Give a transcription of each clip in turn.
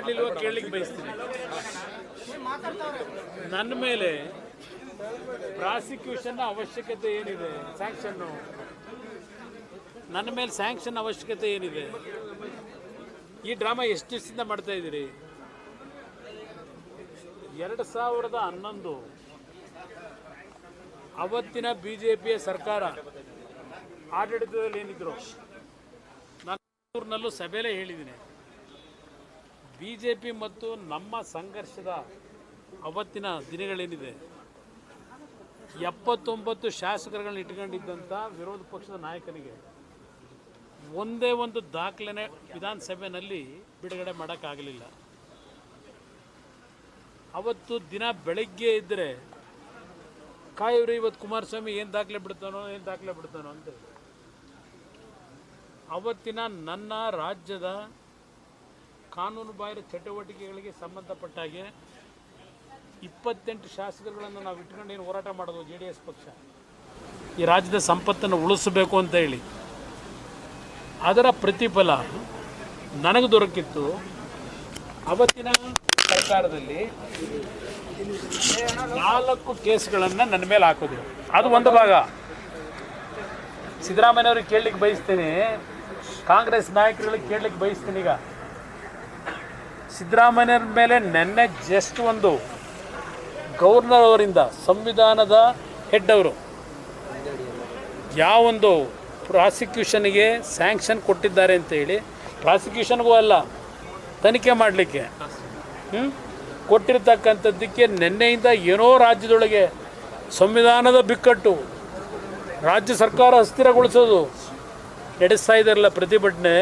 ಮಾಡಲಿಲ್ವ ಕೇಳಲಿಕ್ಕೆ ಬಯಸ್ತೀನಿ. ನನ್ನ ಮೇಲೆ ಪ್ರಾಸಿಕ್ಯೂಷನ್ ಅವಶ್ಯಕತೆ ಏನಿದೆ ಸ್ಯಾಂಕ್ಷನ್ನು ನನ್ನ ಮೇಲೆ ಸ್ಯಾಂಕ್ಷನ್ ಅವಶ್ಯಕತೆ ಏನಿದೆ? ಈ ಡ್ರಾಮಾ ಎಷ್ಟು ದಿವಸದಿಂದ ಮಾಡ್ತಾ ಇದ್ದೀರಿ? ಎರಡು ಸಾವಿರದ ಹನ್ನೊಂದು ಅವತ್ತಿನ ಬಿ ಜೆ ಪಿಯ ಸರ್ಕಾರ ಆಡಳಿತದಲ್ಲಿ ಏನಿದ್ರು? ನಾನು ಸಭೆಯಲ್ಲೇ ಹೇಳಿದ್ದೀನಿ. ಬಿ ಜೆ ಪಿ ಮತ್ತು ನಮ್ಮ ಸಂಘರ್ಷದ ಅವತ್ತಿನ ದಿನಗಳೇನಿದೆ? ಎಪ್ಪತ್ತೊಂಬತ್ತು ಶಾಸಕರುಗಳನ್ನ ಇಟ್ಕೊಂಡಿದ್ದಂಥ ವಿರೋಧ ಪಕ್ಷದ ನಾಯಕನಿಗೆ ಒಂದೇ ಒಂದು ದಾಖಲೆನೇ ವಿಧಾನಸಭೆಯಲ್ಲಿ ಬಿಡುಗಡೆ ಮಾಡೋಕ್ಕಾಗಲಿಲ್ಲ. ಅವತ್ತು ದಿನ ಬೆಳಗ್ಗೆ ಇದ್ದರೆ ಕಾಯಿವ್ರಿ, ಇವತ್ತು ಕುಮಾರಸ್ವಾಮಿ ಏನು ದಾಖಲೆ ಬಿಡ್ತಾನೋ, ಏನು ದಾಖಲೆ ಬಿಡ್ತಾನೋ ಅಂತ ಅವತ್ತಿನ ನನ್ನ ರಾಜ್ಯದ ಕಾನೂನು ಬಾಹಿರ ಚಟುವಟಿಕೆಗಳಿಗೆ ಸಂಬಂಧಪಟ್ಟ ಹಾಗೆ ಇಪ್ಪತ್ತೆಂಟು ಶಾಸಕರುಗಳನ್ನು ನಾವು ಇಟ್ಕೊಂಡು ಏನು ಹೋರಾಟ ಮಾಡೋದು ಜೆ ಡಿ ಎಸ್ ಪಕ್ಷ. ಈ ರಾಜ್ಯದ ಸಂಪತ್ತನ್ನು ಉಳಿಸಬೇಕು ಅಂತ ಹೇಳಿ. ಅದರ ಪ್ರತಿಫಲ ನನಗೆ ದೊರಕಿತ್ತು. ಅವತ್ತಿನ ಸರ್ಕಾರದಲ್ಲಿ ನಾಲ್ಕು ಕೇಸ್ಗಳನ್ನು ನನ್ನ ಮೇಲೆ ಹಾಕಿದ್ರು ಅದು ಒಂದು ಭಾಗ. ಸಿದ್ದರಾಮಯ್ಯವ್ರಿಗೆ ಕೇಳಲಿಕ್ಕೆ ಬಯಸ್ತೀನಿ. ಕಾಂಗ್ರೆಸ್ ನಾಯಕರುಗಳಿಗೆ ಕೇಳಲಿಕ್ಕೆ ಬಯಸ್ತೀನಿ ಈಗ. ಸಿದ್ದರಾಮಯ್ಯರ ಮೇಲೆ ನೆನ್ನೆ ಜಸ್ಟ್ ಒಂದು ಗವರ್ನರ್ ಅವರಿಂದ ಸಂವಿಧಾನದ ಹೆಡ್ ಅವರು ಯಾವೊಂದು ಪ್ರಾಸಿಕ್ಯೂಷನ್ಗೆ ಸ್ಯಾಂಕ್ಷನ್ ಕೊಟ್ಟಿದ್ದಾರೆ ಅಂತ ಹೇಳಿ, ಪ್ರಾಸಿಕ್ಯೂಷನ್ಗೂ ಅಲ್ಲ, ತನಿಖೆ ಮಾಡಲಿಕ್ಕೆ ಕೊಟ್ಟಿರ್ತಕ್ಕಂಥದ್ದಕ್ಕೆ ನಿನ್ನೆಯಿಂದ ಏನೋ ರಾಜ್ಯದೊಳಗೆ ಸಂವಿಧಾನದ ಬಿಕ್ಕಟ್ಟು, ರಾಜ್ಯ ಸರ್ಕಾರ ಅಸ್ಥಿರಗೊಳಿಸೋದು. ನಡೆಸ್ತಾ ಇದ್ದಾರಲ್ಲ ಪ್ರತಿಭಟನೆ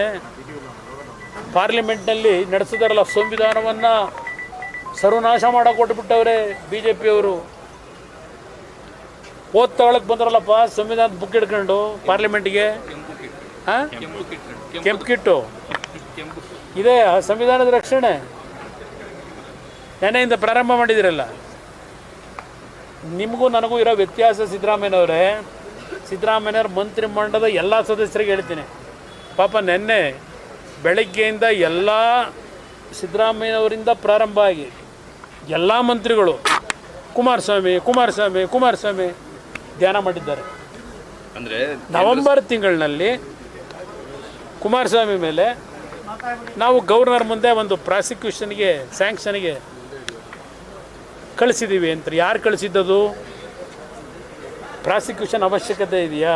ಪಾರ್ಲಿಮೆಂಟ್ನಲ್ಲಿ ನಡೆಸಿದಾರಲ್ಲ ಸಂವಿಧಾನವನ್ನು ಸರ್ವನಾಶ ಕೊಟ್ಬಿಟ್ಟವ್ರೆ ಬಿ ಜೆ ಪಿಯವರು ಓದ್ ತಗೊಳಕ್ ಬಂದ್ರಲ್ಲಪ್ಪ ಸಂವಿಧಾನದ ಬುಕ್ ಇಟ್ಕೊಂಡು ಪಾರ್ಲಿಮೆಂಟ್ಗೆ? ಕೆಂಪು ಕಿಟ್ಟು. ಇದೇ ಸಂವಿಧಾನದ ರಕ್ಷಣೆ. ನೆನೆಯಿಂದ ಪ್ರಾರಂಭ ಮಾಡಿದಿರಲ್ಲ. ನಿಮಗೂ ನನಗೂ ಇರೋ ವ್ಯತ್ಯಾಸ ಸಿದ್ದರಾಮಯ್ಯನವರೇ. ಸಿದ್ದರಾಮಯ್ಯವ್ರ ಮಂತ್ರಿಮಂಡಲದ ಎಲ್ಲ ಸದಸ್ಯರಿಗೆ ಹೇಳ್ತೀನಿ. ಪಾಪ ನೆನ್ನೆ ಬೆಳಗ್ಗೆಯಿಂದ ಎಲ್ಲ ಸಿದ್ದರಾಮಯ್ಯನವರಿಂದ ಪ್ರಾರಂಭ ಆಗಿ ಎಲ್ಲ ಮಂತ್ರಿಗಳು ಕುಮಾರಸ್ವಾಮಿ ಕುಮಾರಸ್ವಾಮಿ ಕುಮಾರಸ್ವಾಮಿ ಧ್ಯಾನ ಮಾಡಿದ್ದಾರೆ. ಅಂದರೆ ನವೆಂಬರ್ ತಿಂಗಳಿನಲ್ಲಿ ಕುಮಾರಸ್ವಾಮಿ ಮೇಲೆ ನಾವು ಗವರ್ನರ್ ಮುಂದೆ ಒಂದು ಪ್ರಾಸಿಕ್ಯೂಷನ್ಗೆ ಸ್ಯಾಂಕ್ಷನ್ಗೆ ಕಳಿಸಿದ್ದೀವಿ ಅಂತ. ಯಾರು ಕಳಿಸಿದ್ದದು? ಪ್ರಾಸಿಕ್ಯೂಷನ್ ಅವಶ್ಯಕತೆ ಇದೆಯಾ?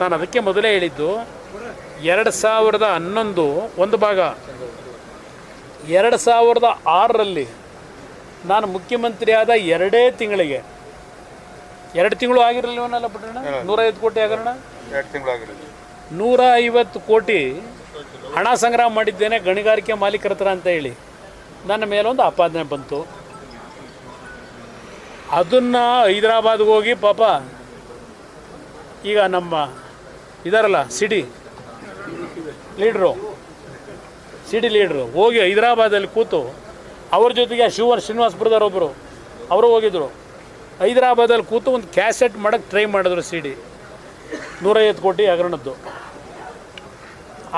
ನಾನು ಅದಕ್ಕೆ ಮೊದಲೇ ಹೇಳಿದ್ದು ಎರಡು ಸಾವಿರದ ಹನ್ನೊಂದು ಒಂದು ಭಾಗ. ಎರಡು ಸಾವಿರದ ಆರರಲ್ಲಿ ನಾನು ಮುಖ್ಯಮಂತ್ರಿಯಾದ ಎರಡೇ ತಿಂಗಳಿಗೆ ಎರಡು ತಿಂಗಳು ಆಗಿರಲಿಲ್ಲವನಲ್ಲ ಪುಟ್ಟಣ್ಣ? ನೂರೈವತ್ತು ಕೋಟಿ ಆಗೋಣ ಎರಡು ತಿಂಗಳಾಗಿರೋದು ನೂರ ಐವತ್ತು ಕೋಟಿ ಹಣ ಸಂಗ್ರಹ ಮಾಡಿದ್ದೇನೆ ಗಣಿಗಾರಿಕೆ ಮಾಲೀಕರ ಹತ್ರ ಅಂತ ಹೇಳಿ. ನನ್ನ ಮೇಲೊಂದು ಆಪಾದನೆ ಬಂತು. ಅದನ್ನು ಹೈದರಾಬಾದ್ಗೆ ಹೋಗಿ ಪಾಪ ಈಗ ನಮ್ಮ ಇದಾರಲ್ಲ ಸಿಡಿ ಲೀಡ್ರು ಸಿಟಿ ಲೀಡ್ರು, ಹೋಗಿ ಹೈದರಾಬಾದಲ್ಲಿ ಕೂತು, ಅವ್ರ ಜೊತೆಗೆ ಶಿವನ್ ಶ್ರೀನಿವಾಸಪುರದವರೊಬ್ಬರು ಅವರು ಹೋಗಿದ್ರು. ಹೈದರಾಬಾದಲ್ಲಿ ಕೂತು ಒಂದು ಕ್ಯಾಸೆಟ್ ಮಾಡೋಕ್ಕೆ ಟ್ರೈ ಮಾಡಿದ್ರು ಸಿ ಡಿ ನೂರೈವತ್ತು ಕೋಟಿ ಹಗರಣದ್ದು.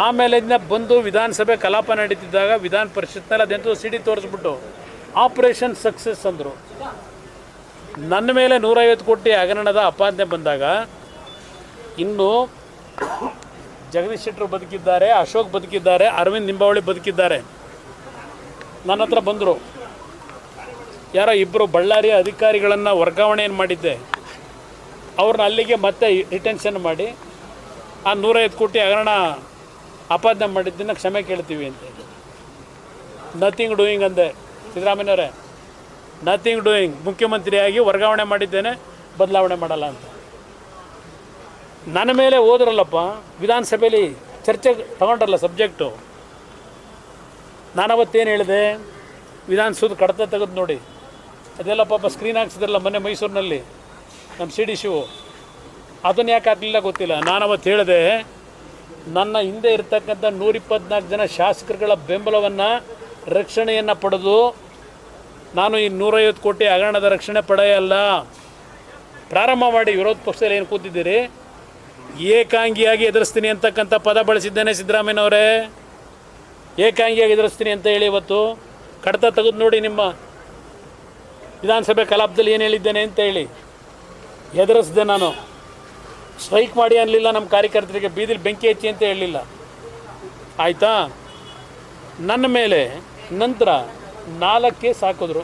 ಆಮೇಲೆ ಇದನ್ನ ಬಂದು ವಿಧಾನಸಭೆ ಕಲಾಪ ನಡೀತಿದ್ದಾಗ ವಿಧಾನ ಪರಿಷತ್ನಲ್ಲಿ ಅದೆಂತ ಸಿ ಡಿ ತೋರಿಸ್ಬಿಟ್ಟು ಆಪರೇಷನ್ ಸಕ್ಸಸ್ ಅಂದರು. ನನ್ನ ಮೇಲೆ ನೂರೈವತ್ತು ಕೋಟಿ ಹಗರಣದ ಅಪಾದನೆ ಬಂದಾಗ, ಇನ್ನು ಜಗದೀಶ್ ಶೆಟ್ಟರು ಬದುಕಿದ್ದಾರೆ, ಅಶೋಕ್ ಬದುಕಿದ್ದಾರೆ, ಅರವಿಂದ್ ನಿಂಬಾವಳಿ ಬದುಕಿದ್ದಾರೆ. ನನ್ನ ಹತ್ರ ಬಂದರು. ಯಾರೋ ಇಬ್ಬರು ಬಳ್ಳಾರಿಯ ಅಧಿಕಾರಿಗಳನ್ನು ವರ್ಗಾವಣೆಯನ್ನು ಮಾಡಿದ್ದೆ. ಅವ್ರನ್ನ ಅಲ್ಲಿಗೆ ಮತ್ತೆ ರಿಟೆನ್ಷನ್ ಮಾಡಿ, ಆ ನೂರೈದು ಕೋಟಿ ಹಗರಣ ಅಪಾದನೆ ಮಾಡಿದ್ದನ್ನು ಕ್ಷಮೆ ಕೇಳ್ತೀವಿ ಅಂತ ನಥಿಂಗ್ ಡೂಯಿಂಗ್ ಅಂದೆ. ಸಿದ್ದರಾಮಯ್ಯವರೇ ನಥಿಂಗ್ ಡೂಯಿಂಗ್ ಮುಖ್ಯಮಂತ್ರಿಯಾಗಿ ವರ್ಗಾವಣೆ ಮಾಡಿದ್ದೇನೆ, ಬದಲಾವಣೆ ಮಾಡಲ್ಲ ಅಂತ. ನನ್ನ ಮೇಲೆ ಹೋದ್ರಲ್ಲಪ್ಪ ವಿಧಾನಸಭೆಯಲ್ಲಿ ಚರ್ಚೆ ತಗೊಂಡ್ರಲ್ಲ ಸಬ್ಜೆಕ್ಟು ನಾನು ಅವತ್ತೇನು ಹೇಳಿದೆ, ವಿಧಾನಸೌಧ ಕಡತ ತೆಗೆದು ನೋಡಿ. ಅದೆಲ್ಲ ಪಾಪ ಸ್ಕ್ರೀನ್ ಹಾಕ್ಸಿದ್ರಲ್ಲ ಮೊನ್ನೆ ಮೈಸೂರಿನಲ್ಲಿ ನಮ್ಮ ಸಿ ಡಿ ಶಿವು ಅದನ್ನು ಯಾಕೆ ಆಗಲಿಲ್ಲ ಗೊತ್ತಿಲ್ಲ. ನಾನು ಅವತ್ತು ಹೇಳಿದೆ, ನನ್ನ ಹಿಂದೆ ಇರ್ತಕ್ಕಂಥ ನೂರಿಪ್ಪತ್ನಾಲ್ಕು ಜನ ಶಾಸಕರುಗಳ ಬೆಂಬಲವನ್ನು, ರಕ್ಷಣೆಯನ್ನು ಪಡೆದು, ನಾನು ಈ ನೂರೈವತ್ತು ಕೋಟಿ ಹಗರಣದ ರಕ್ಷಣೆ ಪಡೆಯಲ್ಲ. ಪ್ರಾರಂಭ ಮಾಡಿ ವಿರೋಧ ಪಕ್ಷದಲ್ಲಿ ಏನು ಕೂತಿದ್ದೀರಿ? ಏಕಾಂಗಿಯಾಗಿ ಎದುರಿಸ್ತೀನಿ ಅಂತಕ್ಕಂಥ ಪದ ಬಳಸಿದ್ದೇನೆ ಸಿದ್ದರಾಮಯ್ಯನವರೇ. ಏಕಾಂಗಿಯಾಗಿ ಎದುರಿಸ್ತೀನಿ ಅಂತ ಹೇಳಿ ಇವತ್ತು ಕಡತ ತೆಗೆದು ನೋಡಿ ನಿಮ್ಮ ವಿಧಾನಸಭೆ ಕಲಾಪದಲ್ಲಿ ಏನು ಹೇಳಿದ್ದೇನೆ ಅಂತ ಹೇಳಿ ಎದುರಿಸ್ದೆ ನಾನು. ಸ್ಟ್ರೈಕ್ ಮಾಡಿ ಅನ್ನಲಿಲ್ಲ ನಮ್ಮ ಕಾರ್ಯಕರ್ತರಿಗೆ, ಬೀದಿಲಿ ಬೆಂಕಿ ಹಚ್ಚಿ ಅಂತ ಹೇಳಲಿಲ್ಲ. ಆಯಿತಾ? ನನ್ನ ಮೇಲೆ ನಂತರ ನಾಲ್ಕೇ ಸಾಕಿದ್ರು.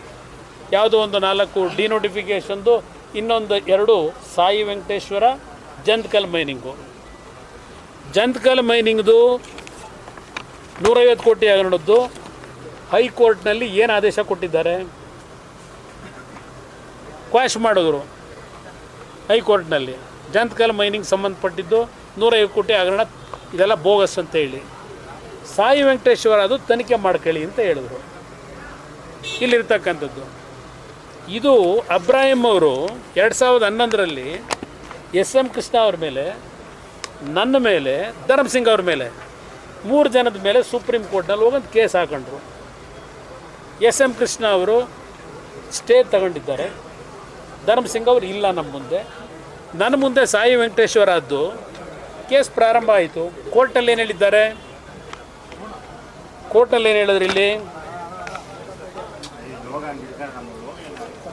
ಯಾವುದೋ ಒಂದು ನಾಲ್ಕು ಡಿನೋಟಿಫಿಕೇಷನ್ದು ಇನ್ನೊಂದು ಎರಡು ಸಾಯಿ ವೆಂಕಟೇಶ್ವರ ಜಂತ್ಕಲ್ ಮೈನಿಂಗು. ಜಂತ್ಕಲ್ ಮೈನಿಂಗ್ದು ನೂರೈವತ್ತು ಕೋಟಿ ಹಗರಣದ್ದು ಹೈಕೋರ್ಟ್ನಲ್ಲಿ ಏನು ಆದೇಶ ಕೊಟ್ಟಿದ್ದಾರೆ? ಕ್ವಾಶ್ ಮಾಡಿದ್ರು ಹೈಕೋರ್ಟ್ನಲ್ಲಿ. ಜಂತ್ಕಲ್ ಮೈನಿಂಗ್ ಸಂಬಂಧಪಟ್ಟಿದ್ದು ನೂರೈವತ್ತು ಕೋಟಿ ಹಗರಣ ಇದೆಲ್ಲ ಬೋಗಸ್ ಅಂತ ಹೇಳಿ. ಸಾಯಿ ವೆಂಕಟೇಶ್ವರ ಅದು ತನಿಖೆ ಮಾಡ್ಕೊಳ್ಳಿ ಅಂತ ಹೇಳಿದ್ರು. ಇಲ್ಲಿರ್ತಕ್ಕಂಥದ್ದು. ಇದು ಅಬ್ರಾಹಿಂ ಅವರು ಎರಡು ಸಾವಿರದ ಹನ್ನೊಂದರಲ್ಲಿ ಎಸ್ ಎಂ ಕೃಷ್ಣ ಅವ್ರ ಮೇಲೆ, ನನ್ನ ಮೇಲೆ ಧರ್ಮಸಿಂಗ್ ಅವ್ರ ಮೇಲೆ, ಮೂರು ಜನದ ಮೇಲೆ ಸುಪ್ರೀಂ ಕೋರ್ಟ್ನಲ್ಲಿ ಹೋಗೊಂದು ಕೇಸ್ ಹಾಕೊಂಡ್ರು. ಎಸ್ ಎಂ ಕೃಷ್ಣ ಅವರು ಸ್ಟೇ ತಗೊಂಡಿದ್ದಾರೆ. ಧರ್ಮಸಿಂಗ್ ಅವರು ಇಲ್ಲ ನಮ್ಮ ಮುಂದೆ. ನನ್ನ ಮುಂದೆ ಸಾಯಿ ವೆಂಕಟೇಶ್ವರ ಅದ್ದು ಕೇಸ್ ಪ್ರಾರಂಭ ಆಯಿತು. ಕೋರ್ಟಲ್ಲಿ ಏನು ಹೇಳಿದ್ದಾರೆ? ಕೋರ್ಟಲ್ಲಿ ಏನು ಹೇಳಿದ್ರು ಇಲ್ಲಿ?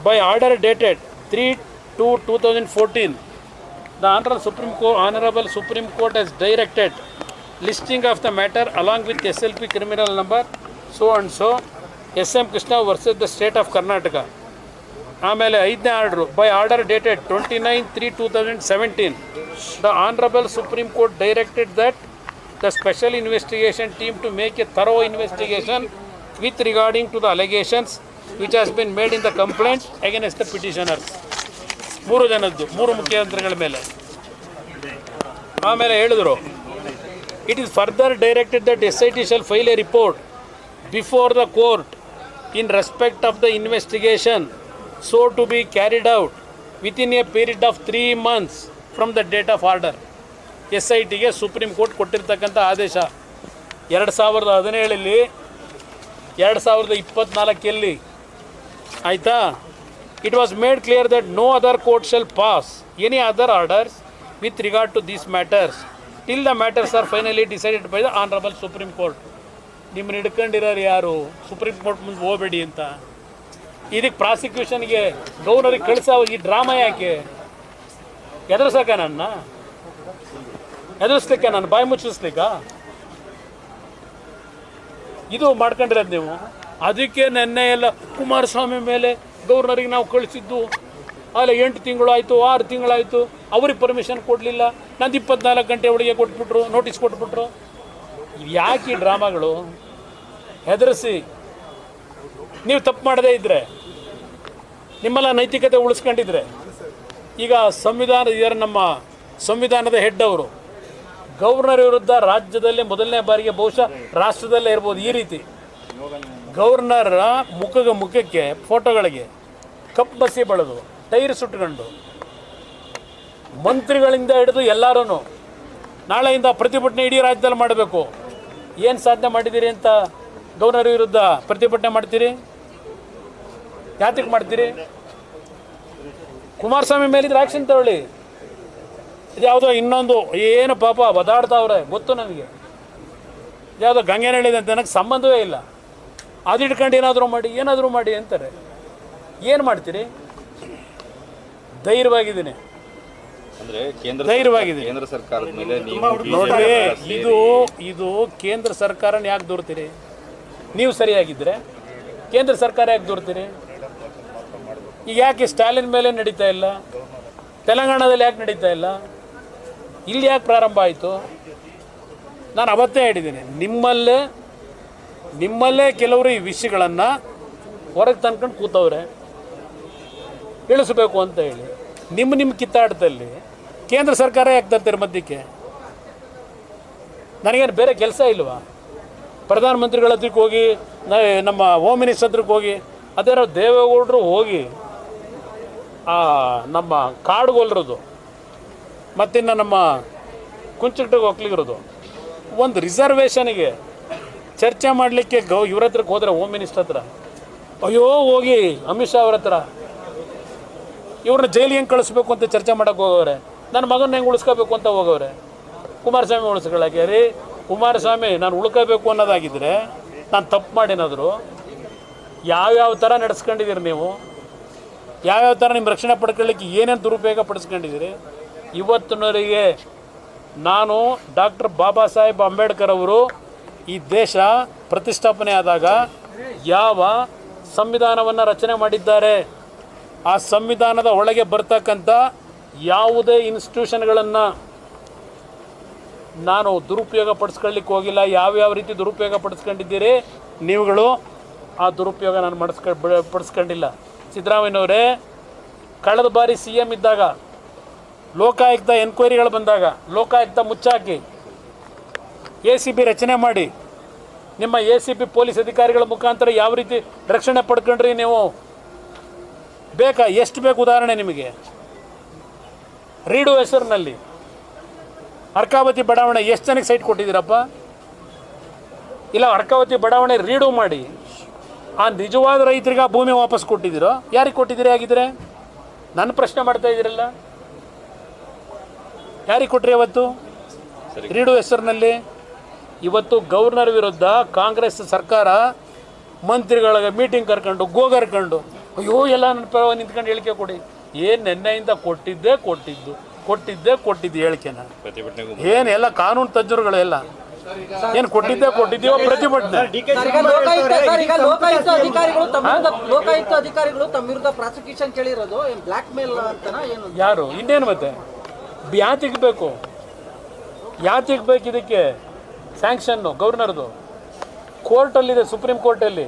By order dated three two two thousand fourteen the honourable supreme co honourable supreme court has directed listing of the matter along with S L P criminal number so and so S M Krishna versus the state of Karnataka ಆಮೇಲೆ ಐದನೇ order by order dated twenty nine three two thousand seventeen the honourable supreme court directed that the special investigation team to make a thorough investigation with regarding to the allegations which has been made in the complaint against the petitioner ಮೂರು ಜನದ್ದು, ಮೂರು ಮುಖ್ಯಮಂತ್ರಿಗಳ ಮೇಲೆ. ಆಮೇಲೆ ಹೇಳಿದ್ರು it is further directed that S I T shall file a report before the court in respect of the investigation so to be carried out within a period of three months from the date of order S I ಟಿಗೆ supreme court ಕೊಟ್ಟಿರ್ತಕ್ಕಂಥ ಆದೇಶ ಎರಡು ಸಾವಿರದ ಹದಿನೇಳಲ್ಲಿ, ಎರಡು ಸಾವಿರದ ಇಪ್ಪತ್ತ್ನಾಲ್ಕಲ್ಲಿ ಆಯಿತಾ? It was made clear that no other court shall pass any other orders with regard to these matters till the matters are finally decided by the honourable supreme court ನಿಮ್ಮನ್ನ ಹಿಡ್ಕೊಂಡಿರೋರು ಯಾರು? ಸುಪ್ರೀಂ ಕೋರ್ಟ್ ಮುಂದೆ ಹೋಗಬೇಡಿ ಅಂತ. ಇದಕ್ಕೆ ಪ್ರಾಸಿಕ್ಯೂಷನ್ಗೆ ಗೌರ್ನರಿಗೆ ಕಳಿಸೋ ಈ drama ಯಾಕೆ? ಎದುರಿಸೋಕೆ ನನ್ನ? ಎದುರಿಸ್ಲಿಕ್ಕೆ ನಾನು ಬಾಯಿ ಮುಚ್ಚಿಸ್ಲಿಕ್ಕ? ಇದು ಮಾಡ್ಕೊಂಡಿರೋದು ನೀವು? ಅದಕ್ಕೆ ನೆನ್ನೆ ಎಲ್ಲ ಕುಮಾರಸ್ವಾಮಿ ಮೇಲೆ ಗೌರ್ನರಿಗೆ ನಾವು ಕಳಿಸಿದ್ದು. ಅಲ್ಲ ಎಂಟು ತಿಂಗಳು ಆಯಿತು ಆರು ತಿಂಗಳಾಯಿತು, ಅವ್ರಿಗೆ ಪರ್ಮಿಷನ್ ಕೊಡಲಿಲ್ಲ. ನಂದು ಇಪ್ಪತ್ನಾಲ್ಕು ಗಂಟೆ ಒಳಗೆ ಕೊಟ್ಬಿಟ್ರು ನೋಟಿಸ್ ಕೊಟ್ಬಿಟ್ರು. ಯಾಕೆ ಈ ಡ್ರಾಮಾಗಳು? ಹೆದರಿಸಿ. ನೀವು ತಪ್ಪು ಮಾಡದೇ ಇದ್ದರೆ ನಿಮ್ಮೆಲ್ಲ ನೈತಿಕತೆ ಉಳಿಸ್ಕೊಂಡಿದ್ರೆ. ಈಗ ಸಂವಿಧಾನ ಇದರ ನಮ್ಮ ಸಂವಿಧಾನದ ಹೆಡ್ ಅವರು. ಗವರ್ನರ್ ವಿರುದ್ಧ ರಾಜ್ಯದಲ್ಲೇ ಮೊದಲನೇ ಬಾರಿಗೆ ಬಹುಶಃ ರಾಷ್ಟ್ರದಲ್ಲೇ ಇರ್ಬೋದು ಈ ರೀತಿ. ಗವರ್ನರ್ ಮುಖಗ ಮುಖಕ್ಕೆ ಫೋಟೋಗಳಿಗೆ ಕಪ್ಪು ಬಸಿ ಬಳದು ಟೈರ್ ಸುಟ್ಕೊಂಡು, ಮಂತ್ರಿಗಳಿಂದ ಹಿಡಿದು ಎಲ್ಲರೂ ನಾಳೆಯಿಂದ ಪ್ರತಿಭಟನೆ ಇಡೀ ರಾಜ್ಯದಲ್ಲಿ ಮಾಡಬೇಕು. ಏನು ಸಾಧನೆ ಮಾಡಿದ್ದೀರಿ ಅಂತ ಗೌರ್ನರ್ ವಿರುದ್ಧ ಪ್ರತಿಭಟನೆ ಮಾಡ್ತೀರಿ? ಯಾತಕ್ಕೆ ಮಾಡ್ತೀರಿ? ಕುಮಾರಸ್ವಾಮಿ ಮೇಲಿದ್ರೆ ಆ್ಯಕ್ಷನ್ ತಗೊಳ್ಳಿ. ಇದು ಯಾವುದೋ ಇನ್ನೊಂದು, ಏನು ಪಾಪ ಒದಾಡ್ತಾವ್ರೆ, ಗೊತ್ತು ನನಗೆ ಯಾವುದೋ ಗಂಗೆನಳ್ಳಿದೆ ಅಂತ ನನಗೆ ಸಂಬಂಧವೇ ಇಲ್ಲ. ಅದು ಇಟ್ಕೊಂಡು ಏನಾದರೂ ಮಾಡಿ ಏನಾದರೂ ಮಾಡಿ ಅಂತಾರೆ. ಏನು ಮಾಡ್ತೀರಿ? ಧೈರ್ಯವಾಗಿದ್ದೀನಿ. ಅಂದ್ರೆ ಕೇಂದ್ರ ಧೈರ್ಯವಾಗಿದ್ದೀನಿ. ಕೇಂದ್ರ ಸರ್ಕಾರದ ಮೇಲೆ ನೋಡ್ರಿ ಇದು ಇದು ಕೇಂದ್ರ ಸರ್ಕಾರನ ಯಾಕೆ ದೂರ್ತೀರಿ? ನೀವು ಸರಿಯಾಗಿದ್ದರೆ ಕೇಂದ್ರ ಸರ್ಕಾರ ಯಾಕೆ ದೂರ್ತೀರಿ? ಈಗ ಯಾಕೆ ಸ್ಟಾಲಿನ್ ಮೇಲೆ ನಡೀತಾ ಇಲ್ಲ? ತೆಲಂಗಾಣದಲ್ಲಿ ಯಾಕೆ ನಡೀತಾ ಇಲ್ಲ? ಇಲ್ಲಿ ಯಾಕೆ ಪ್ರಾರಂಭ ಆಯಿತು? ನಾನು ಅವತ್ತೇ ಹೇಳಿದ್ದೀನಿ ನಿಮ್ಮಲ್ಲೇ ನಿಮ್ಮಲ್ಲೇ ಕೆಲವರು ಈ ವಿಷಯಗಳನ್ನು ಹೊರಗೆ ತಂದ್ಕೊಂಡು ಕೂತವ್ರೆ. ಇಳಿಸ್ಬೇಕು ಅಂತ ಹೇಳಿ ನಿಮ್ಮ ನಿಮ್ಮ ಕಿತ್ತಾಟದಲ್ಲಿ ಕೇಂದ್ರ ಸರ್ಕಾರ ಯಾಕೆ ತರ್ತೀರಿ ಮಧ್ಯಕ್ಕೆ? ನನಗೇನು ಬೇರೆ ಕೆಲಸ ಇಲ್ವಾ? ಪ್ರಧಾನಮಂತ್ರಿಗಳ ಹತ್ರಕ್ಕೆ ಹೋಗಿ ನಮ್ಮ ಹೋಮ್ ಮಿನಿಸ್ಟರ್ ಹತ್ರಕ್ಕೆ ಹೋಗಿ, ಅದೇ ದೇವೇಗೌಡರು ಹೋಗಿ, ಆ, ನಮ್ಮ ಕಾಡುಗೊಲ್ರದು ಮತ್ತಿನ್ನು ನಮ್ಮ ಕುಂಚಿಟ್ಟಿಗೆ ಹೋಗ್ಲಿಗಿರೋದು ಒಂದು ರಿಸರ್ವೇಷನ್ಗೆ ಚರ್ಚೆ ಮಾಡಲಿಕ್ಕೆ ಗೌ, ಇವ್ರ ಹತ್ರಕ್ಕೆ ಹೋದ್ರೆ ಹೋಮ್ ಮಿನಿಸ್ಟರ್ ಹತ್ರ. ಅಯ್ಯೋ, ಹೋಗಿ ಅಮಿತ್ ಶಾ ಅವ್ರ ಹತ್ರ. ಇವ್ರನ್ನ ಜೈಲಿಗೆ ಹೆಂಗೆ ಕಳಿಸ್ಬೇಕು ಅಂತ ಚರ್ಚೆ ಮಾಡೋಕೆ ಹೋಗೋರೆ ನನ್ನ ಮಗನ ಹೆಂಗೆ ಉಳಿಸ್ಕೋಬೇಕು ಅಂತ ಹೋಗೋರೆ ಕುಮಾರಸ್ವಾಮಿ ಉಳಿಸ್ಕೊಳ್ಳೋಕೆ ರೀ ಕುಮಾರಸ್ವಾಮಿ, ನಾನು ಉಳ್ಕೋಬೇಕು ಅನ್ನೋದಾಗಿದ್ದರೆ ನಾನು ತಪ್ಪು ಮಾಡಿನಾದ್ರು. ಯಾವ್ಯಾವ ಥರ ನಡೆಸ್ಕೊಂಡಿದ್ದೀರಿ ನೀವು? ಯಾವ್ಯಾವ ಥರ ನಿಮ್ಮ ರಕ್ಷಣೆ ಪಡ್ಕೊಳ್ಳಿಕ್ಕೆ ಏನೇನು ದುರುಪಯೋಗ ಪಡಿಸ್ಕೊಂಡಿದ್ದೀರಿ? ಇವತ್ತಿನವರಿಗೆ ನಾನು ಡಾಕ್ಟರ್ ಬಾಬಾ ಸಾಹೇಬ್ ಅಂಬೇಡ್ಕರ್ ಅವರು ಈ ದೇಶ ಪ್ರತಿಷ್ಠಾಪನೆ ಆದಾಗ ಯಾವ ಸಂವಿಧಾನವನ್ನು ರಚನೆ ಮಾಡಿದ್ದಾರೆ? ಆ ಸಂವಿಧಾನದ ಒಳಗೆ ಬರ್ತಕ್ಕಂಥ ಯಾವುದೇ ಇನ್ಸ್ಟಿಟ್ಯೂಷನ್ಗಳನ್ನು ನಾನು ದುರುಪಯೋಗ ಪಡಿಸ್ಕೊಳ್ಳಿಕ್ಕೆ ಹೋಗಿಲ್ಲ. ಯಾವ್ಯಾವ ರೀತಿ ದುರುಪಯೋಗ ಪಡಿಸ್ಕೊಂಡಿದ್ದೀರಿ ನೀವುಗಳು, ಆ ದುರುಪಯೋಗ ನಾನು ಮಾಡಿಸ್ಕ ಪಡಿಸ್ಕೊಂಡಿಲ್ಲ. ಸಿದ್ದರಾಮಯ್ಯನವರೇ, ಕಳೆದ ಬಾರಿ ಸಿ ಎಂ ಇದ್ದಾಗ, ಲೋಕಾಯುಕ್ತ ಎನ್ಕ್ವೈರಿಗಳು ಬಂದಾಗ, ಲೋಕಾಯುಕ್ತ ಮುಚ್ಚಾಕಿ ಎ ಸಿ ಬಿ ರಚನೆ ಮಾಡಿ, ನಿಮ್ಮ ಎ ಸಿ ಬಿ ಪೊಲೀಸ್ ಅಧಿಕಾರಿಗಳ ಮುಖಾಂತರ ಯಾವ ರೀತಿ ರಕ್ಷಣೆ ಪಡ್ಕೊಂಡ್ರಿ ನೀವು? ಬೇಕಾ? ಎಷ್ಟು ಬೇಕು ಉದಾಹರಣೆ ನಿಮಗೆ? ರೀಡು ಹೆಸರಿನಲ್ಲಿ. ಅರ್ಕಾವತಿ ಬಡಾವಣೆ, ಎಷ್ಟು ಜನಕ್ಕೆ ಸೈಟ್ ಕೊಟ್ಟಿದ್ದೀರಪ್ಪ? ಇಲ್ಲ, ಅರ್ಕಾವತಿ ಬಡಾವಣೆ ರೀಡು ಮಾಡಿ. ಆ ನಿಜವಾದ ರೈತರಿಗೆ ಆ ಭೂಮಿ ವಾಪಸ್ ಕೊಟ್ಟಿದ್ದೀರೋ? ಯಾರಿಗೆ ಕೊಟ್ಟಿದ್ದೀರಿ ಆಗಿದ್ರೆ ನನ್ನ ಪ್ರಶ್ನೆ ಮಾಡ್ತಾ ಇದ್ದೀರಲ್ಲ. ಯಾರಿಗೆ ಕೊಟ್ರಿ ಅವತ್ತು? ರೀಡು ಹೆಸರಿನಲ್ಲಿ. ಇವತ್ತು ಗವರ್ನರ್ ವಿರುದ್ಧ ಕಾಂಗ್ರೆಸ್ ಸರ್ಕಾರ ಮಂತ್ರಿಗಳಿಗೆ ಮೀಟಿಂಗ್ ಕರ್ಕೊಂಡು ಗೋ ಕರ್ಕೊಂಡು ಅಯ್ಯೋ ಎಲ್ಲ ನನ್ನ ಪರವಾಗಿ ನಿಂತ್ಕೊಂಡು ಹೇಳಿಕೆ ಕೊಡಿ. ಏನು ನೆನ್ನೆಯಿಂದ ಕೊಟ್ಟಿದ್ದೇ ಕೊಟ್ಟಿದ್ದು ಕೊಟ್ಟಿದ್ದೇ ಕೊಟ್ಟಿದ್ದು ಹೇಳಿಕೆನ ಏನು ಎಲ್ಲ ಕಾನೂನು ತಜ್ಞರುಗಳೆಲ್ಲ? ಏನ್ ಏನು ಕೊಟ್ಟಿದ್ದೇ ಕೊಟ್ಟಿದ್ದೀವೋ ಪ್ರತಿಭಟನೆ? ಸರ್, ಈಗ ಲೋಕಾಯುಕ್ತ ಸರ್, ಈಗ ಲೋಕಾಯುಕ್ತ ಅಧಿಕಾರಿಗಳು ತಮ್ಮ ವಿರುದ್ಧ ಲೋಕಾಯುಕ್ತ ಅಧಿಕಾರಿಗಳು ತಮ್ಮ ವಿರುದ್ಧ ಪ್ರಾಸಿಕ್ಯೂಷನ್ ಕೇಳಿರೋದು ಏನ್ ಬ್ಲಾಕ್ ಮೇಲ್ ಏನು? ಯಾರು? ಇನ್ನೇನು ಮತ್ತೆ? ಯಾತಿಗೆ ಬೇಕು? ಯಾತಿಗೆ ಬೇಕು ಇದಕ್ಕೆ? ಸ್ಯಾಂಕ್ಷನ್ನು ಗವರ್ನರ್ದು ಕೋರ್ಟಲ್ಲಿದೆ ಸುಪ್ರೀಂ ಕೋರ್ಟಲ್ಲಿ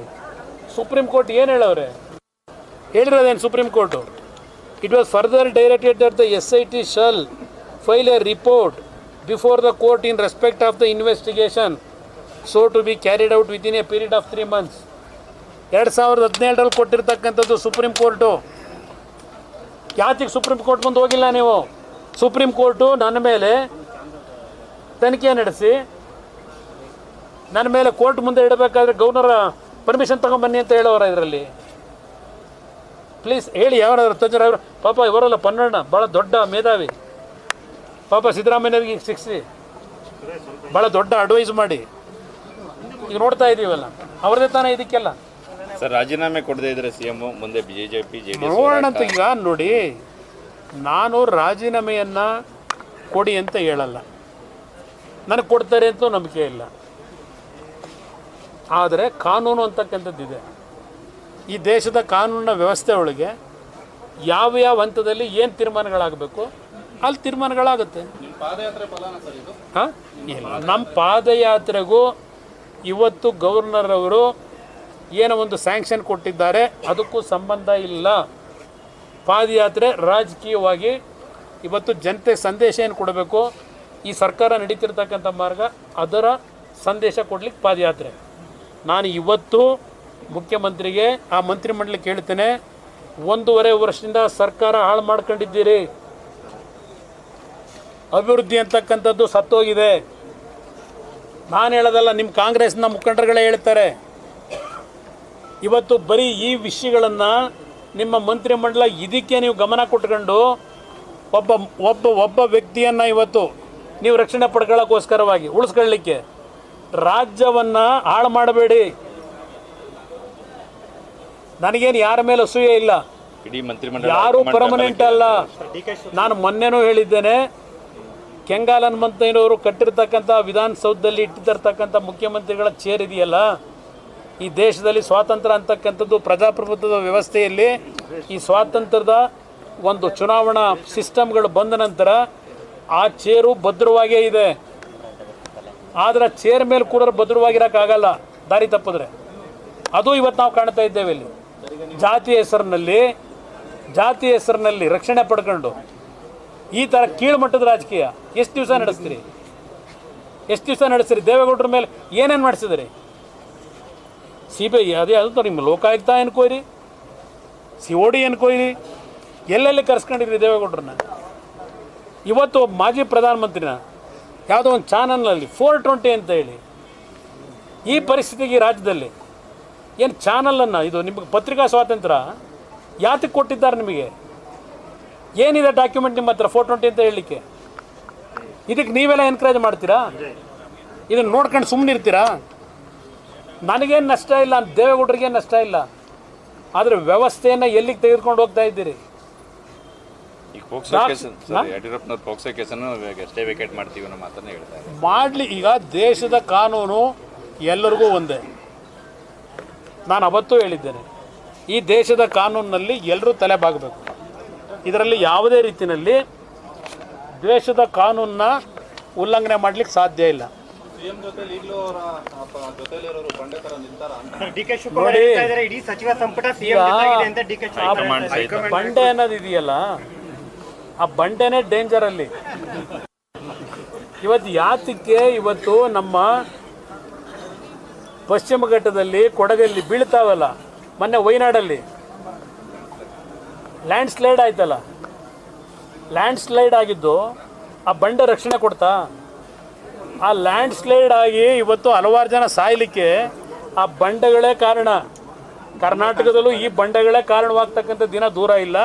ಸುಪ್ರೀಂ ಕೋರ್ಟ್ ಏನು ಹೇಳವ್ರೆ? ಹೇಳಿರೋದೇನು supreme court it was further directed that the S I T shall file a report before the court in respect of the investigation so to be carried out within a period of three months ಎರಡು ಸಾವಿರದ ಹದಿನೇಳರಲ್ಲಿ ಕೊಟ್ಟಿರ್ತಕ್ಕಂಥದ್ದು supreme court ಯಾತಿಗೆ supreme court ಮುಂದೆ ಹೋಗಿಲ್ಲ ನೀವು? Supreme court ನನ್ನ ಮೇಲೆ ತನಿಖೆ ನಡೆಸಿ, ನನ್ನ ಮೇಲೆ ಕೋರ್ಟ್ ಮುಂದೆ ಇಡಬೇಕಾದ್ರೆ ಗವರ್ನರ್ ಪರ್ಮಿಷನ್ ತಗೊಂಬನ್ನಿ ಅಂತ ಹೇಳೋರ ಇದರಲ್ಲಿ. ಪ್ಲೀಸ್ ಹೇಳಿ ಯಾರಾದರೂ ಅವರು ಪಾಪ ಇವರಲ್ಲ ಪನ್ನಣ್ಣ ಭಾಳ ದೊಡ್ಡ ಮೇಧಾವಿ. ಪಾಪ ಸಿದ್ದರಾಮಯ್ಯನವ್ರಿಗೆ ಈಗ ಶಿಕ್ಷಿ ಭಾಳ ದೊಡ್ಡ ಅಡ್ವೈಸ್ ಮಾಡಿ. ಈಗ ನೋಡ್ತಾ ಇದ್ದೀವಲ್ಲ ಅವ್ರದೇ ತಾನೇ ಇದಕ್ಕೆಲ್ಲ. ಸರ್ ರಾಜೀನಾಮೆ ಕೊಡದೇ ಇದ್ರೆ ಸಿಎಂ ಮುಂದೆ ಬಿಜೆಪಿ ಜೆಡಿಎಸ್ ನೋಡೋಣ ಅಂತ ಈಗ ನೋಡಿ ನಾನು ರಾಜೀನಾಮೆಯನ್ನು ಕೊಡಿ ಅಂತ ಹೇಳಲ್ಲ. ನನಗೆ ಕೊಡ್ತಾರೆ ಅಂತೂ ನಂಬಿಕೆ ಇಲ್ಲ. ಆದರೆ ಕಾನೂನು ಅಂತಕ್ಕಂಥದ್ದಿದೆ. ಈ ದೇಶದ ಕಾನೂನಿನ ವ್ಯವಸ್ಥೆ ಒಳಗೆ ಯಾವ ಯಾವ ಹಂತದಲ್ಲಿ ಏನು ತೀರ್ಮಾನಗಳಾಗಬೇಕು ಅಲ್ಲಿ ತೀರ್ಮಾನಗಳಾಗುತ್ತೆ. ಹಾಂ? ಇಲ್ಲ. ನಮ್ಮ ಪಾದಯಾತ್ರೆಗೂ ಇವತ್ತು ಗವರ್ನರ್ ಅವರು ಏನೋ ಒಂದು ಸ್ಯಾಂಕ್ಷನ್ ಕೊಟ್ಟಿದ್ದಾರೆ ಅದಕ್ಕೂ ಸಂಬಂಧ ಇಲ್ಲ. ಪಾದಯಾತ್ರೆ ರಾಜಕೀಯವಾಗಿ ಇವತ್ತು ಜನತೆ ಸಂದೇಶ ಏನು ಕೊಡಬೇಕು ಈ ಸರ್ಕಾರ ನಡೀತಿರ್ತಕ್ಕಂಥ ಮಾರ್ಗ ಅದರ ಸಂದೇಶ ಕೊಡ್ಲಿಕ್ಕೆ ಪಾದಯಾತ್ರೆ. ನಾನು ಇವತ್ತು ಮುಖ್ಯಮಂತ್ರಿಗೆ ಆ ಮಂತ್ರಿಮಂಡಲಕ್ಕೆ ಹೇಳ್ತೇನೆ ಒಂದೂವರೆ ವರ್ಷದಿಂದ ಸರ್ಕಾರ ಹಾಳು ಮಾಡ್ಕೊಂಡಿದ್ದೀರಿ. ಅಭಿವೃದ್ಧಿ ಅಂತಕ್ಕಂಥದ್ದು ಸತ್ತೋಗಿದೆ. ನಾನು ಹೇಳೋದಲ್ಲ ನಿಮ್ಮ ಕಾಂಗ್ರೆಸ್ನ ಮುಖಂಡರುಗಳೇ ಹೇಳ್ತಾರೆ. ಇವತ್ತು ಬರೀ ಈ ವಿಷಯಗಳನ್ನು ನಿಮ್ಮ ಮಂತ್ರಿಮಂಡಲ ಇದಕ್ಕೆ ನೀವು ಗಮನ ಕೊಟ್ಕೊಂಡು ಒಬ್ಬ ಒಬ್ಬ ಒಬ್ಬ ವ್ಯಕ್ತಿಯನ್ನು ಇವತ್ತು ನೀವು ರಕ್ಷಣೆ ಪಡ್ಕೊಳ್ಳೋಕ್ಕೋಸ್ಕರವಾಗಿ ಉಳಿಸ್ಕೊಳ್ಳಿಕ್ಕೆ ರಾಜ್ಯವನ್ನು ಹಾಳು ಮಾಡಬೇಡಿ. ನನಗೇನು ಯಾರ ಮೇಲೆ ಅಸೂಯೆ ಇಲ್ಲ ಇಡೀ ಮಂತ್ರಿಮಂಡಲ ಯಾರು ಪರ್ಮನೆಂಟ್ ಅಲ್ಲ ನಾನು ಮೊನ್ನೆನೂ ಹೇಳಿದ್ದೇನೆ ಕೆಂಗಾಲನ್ ಹನುಮಂತಯ್ಯನವರು ಕಟ್ಟಿರ್ತಕ್ಕಂಥ ವಿಧಾನಸೌಧದಲ್ಲಿ ಇಟ್ಟಿರ್ತಕ್ಕಂಥ ಮುಖ್ಯಮಂತ್ರಿಗಳ ಚೇರ್ ಇದೆಯಲ್ಲ ಈ ದೇಶದಲ್ಲಿ ಸ್ವಾತಂತ್ರ್ಯ ಅಂತಕ್ಕಂಥದ್ದು ಪ್ರಜಾಪ್ರಭುತ್ವದ ವ್ಯವಸ್ಥೆಯಲ್ಲಿ ಈ ಸ್ವಾತಂತ್ರ್ಯದ ಒಂದು ಚುನಾವಣಾ ಸಿಸ್ಟಮ್ಗಳು ಬಂದ ನಂತರ ಆ ಚೇರು ಭದ್ರವಾಗೇ ಇದೆ ಆದರೆ ಚೇರ್ ಮೇಲೆ ಕೂಡ ಭದ್ರವಾಗಿರೋಕ್ಕಾಗಲ್ಲ ದಾರಿ ತಪ್ಪಿದ್ರೆ ಅದು ಇವತ್ತು ನಾವು ಕಾಣ್ತಾ ಇದ್ದೇವೆ ಇಲ್ಲಿ ಜಾತಿ ಹೆಸರಿನಲ್ಲಿ ಜಾತಿ ಹೆಸರಿನಲ್ಲಿ ರಕ್ಷಣೆ ಪಡ್ಕೊಂಡು, ಈ ಥರ ಕೀಳುಮಟ್ಟದ ರಾಜಕೀಯ ಎಷ್ಟು ದಿವಸ ನಡೆಸ್ತೀರಿ? ಎಷ್ಟು ದಿವಸ ನಡೆಸ್ತೀರಿ? ದೇವೇಗೌಡರ ಮೇಲೆ ಏನೇನು ಮಾಡಿಸಿದ್ರಿ? ಸಿ ಬಿ ಐ ಅದೇ ಅದು ನಿಮ್ಮ Lokayukta enquiry C O D enquiry ಎಲ್ಲೆಲ್ಲಿ ಕರ್ಸ್ಕೊಂಡಿದ್ರಿ ದೇವೇಗೌಡರನ್ನ? ಇವತ್ತು ಒಬ್ಬ ಮಾಜಿ ಪ್ರಧಾನಮಂತ್ರಿನ ಯಾವುದೋ ಒಂದು ಚಾನಲ್ನಲ್ಲಿ ಫೋರ್ ಟ್ವೆಂಟಿ ಅಂತ ಹೇಳಿ, ಈ ಪರಿಸ್ಥಿತಿಗೆ ರಾಜ್ಯದಲ್ಲಿ ಏನು ಚಾನಲನ್ನು ಇದು ನಿಮಗೆ ಪತ್ರಿಕಾ ಸ್ವಾತಂತ್ರ್ಯ? ಯಾತಕ್ಕೆ ಕೊಟ್ಟಿದ್ದಾರೆ ನಿಮಗೆ? ಏನಿದೆ ಡಾಕ್ಯುಮೆಂಟ್ ನಿಮ್ಮ ಹತ್ರ ಫೋರ್ ಟ್ವೆಂಟಿ ಅಂತ ಹೇಳಲಿಕ್ಕೆ? ಇದಕ್ಕೆ ನೀವೆಲ್ಲ ಎನ್ಕರೇಜ್ ಮಾಡ್ತೀರಾ? ಇದನ್ನು ನೋಡ್ಕೊಂಡು ಸುಮ್ಮನೆ ಇರ್ತೀರಾ? ನನಗೇನು ನಷ್ಟ ಇಲ್ಲ ದೇವೇಗೌಡರಿಗೇನು ನಷ್ಟ ಇಲ್ಲ? ಆದರೆ ವ್ಯವಸ್ಥೆಯನ್ನು ಎಲ್ಲಿಗೆ ತೆಗೆದುಕೊಂಡು ಹೋಗ್ತಾ ಇದ್ದೀರಿ. ಮಾಡ್ಲಿ ಈಗ ದೇಶದ ಕಾನೂನು ಎಲ್ಲರಿಗೂ ಒಂದೇ. ನಾನು ಅವತ್ತೂ ಹೇಳಿದ್ದೇನೆ ಈ ದೇಶದ ಕಾನೂನಿನಲ್ಲಿ ಎಲ್ಲರೂ ತಲೆ ಬಾಗಬೇಕು ಇದರಲ್ಲಿ ಯಾವುದೇ ರೀತಿಯಲ್ಲಿ ದೇಶದ ಕಾನೂನನ್ನ ಉಲ್ಲಂಘನೆ ಮಾಡಲಿಕ್ಕೆ ಸಾಧ್ಯ ಇಲ್ಲ. ಬಂಡೆ ಅನ್ನೋದು ಇದೆಯಲ್ಲ ಆ ಬಂಡೆನೇ ಡೇಂಜರ್ ಅಲ್ಲಿ. ಇವತ್ತು ಯಾತಕ್ಕೆ ಇವತ್ತು ನಮ್ಮ ಪಶ್ಚಿಮ ಘಟ್ಟದಲ್ಲಿ ಕೊಡಗಲ್ಲಿ ಬೀಳ್ತಾವಲ್ಲ, ಮೊನ್ನೆ ವಯನಾಡಲ್ಲಿ ಲ್ಯಾಂಡ್ ಸ್ಲೈಡ್ ಆಯ್ತಲ್ಲ. ಲ್ಯಾಂಡ್ ಸ್ಲೈಡ್ ಆಗಿದ್ದು ಆ ಬಂಡೆ ರಕ್ಷಣೆ ಕೊಡ್ತಾ, ಆ ಲ್ಯಾಂಡ್ ಸ್ಲೈಡ್ ಆಗಿ ಇವತ್ತು ಹಲವಾರು ಜನ ಸಾಯಲಿಕ್ಕೆ ಆ ಬಂಡೆಗಳೇ ಕಾರಣ. ಕರ್ನಾಟಕದಲ್ಲೂ ಈ ಬಂಡೆಗಳೇ ಕಾರಣವಾಗ್ತಕ್ಕಂಥ ದಿನ ದೂರ ಇಲ್ಲ.